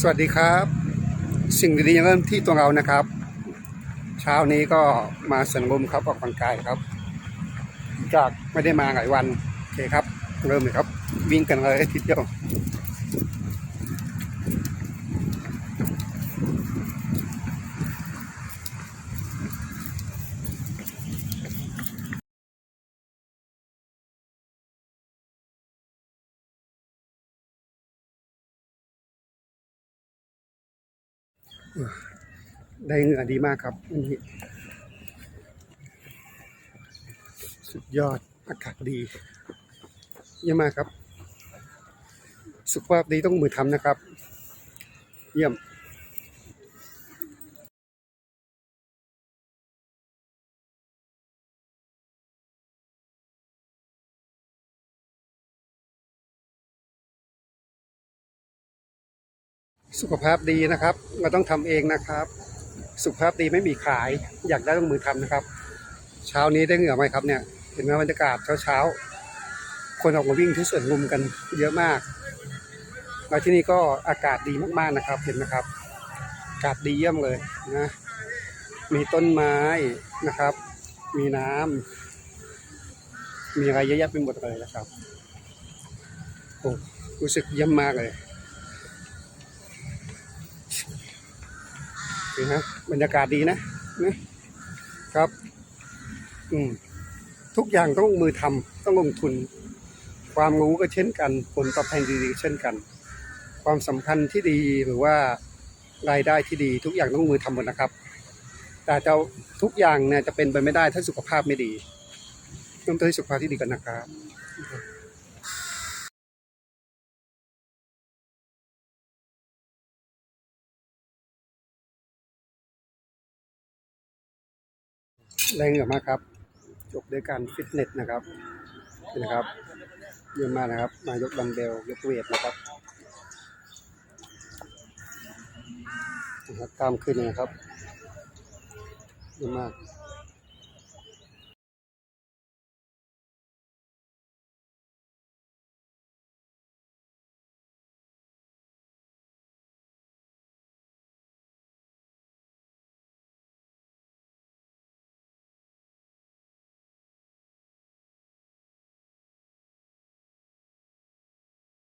สวัสดีครับ สิ่งดีๆเริ่มที่ตัวเรานะครับ เช้านี้ก็มาสวนลมครับออกกำลังกายครับจากไม่ได้มาหลายวันโอเคครับ เริ่มเลยครับ วิ่งกันเลยทีเดียว ได้เหงื่อดีมากครับวันนี้ สุดยอดอากาศดีเยี่ยมมากครับ สุขภาพดีต้องมือทำนะครับ เยี่ยม สุขภาพดีนะครับ เราต้องทำเองนะครับ สุขภาพดีไม่มีขาย อยากได้ต้องมือทำนะครับ เช้านี้ได้เหงื่อไหมครับเนี่ย เห็นไหมบรรยากาศเช้าเช้าคนออกมาวิ่งที่สวนลุมกันเยอะมากแล้วที่นี่ก็อากาศดีมากๆนะครับ เห็นไหมครับ อากาศดีเยี่ยมเลยนะ มีต้นไม้นะครับ มีน้ำมีอะไรเยอะแยะไปหมดเลยนะครับโอ้รู้สึกเยี่ยมมากเลย นี่ฮะบรรยากาศดีนะนะครับ อืมทุกอย่างต้องมือทำต้องลงทุน ความรู้ก็เช่นกัน ผลตอบแทนดีๆเช่นกัน ความสัมพันธ์ที่ดีหรือว่ารายได้ที่ดี ทุกอย่างต้องมือทำหมดนะครับ แต่จะทุกอย่างเนี่ยจะเป็นไปไม่ได้ถ้าสุขภาพไม่ดีเริ่มต้นที่สุขภาพที่ดีก่อนนะครับ แรงเหนือมากครับ จบด้วยการฟิตเนสนะครับนี่นะครับเยี่ยมมากนะครับ มายกดัมเบลยกเวทนะครับนะครับกล้ามขึ้นเลยนะครับเยี่ยมมาก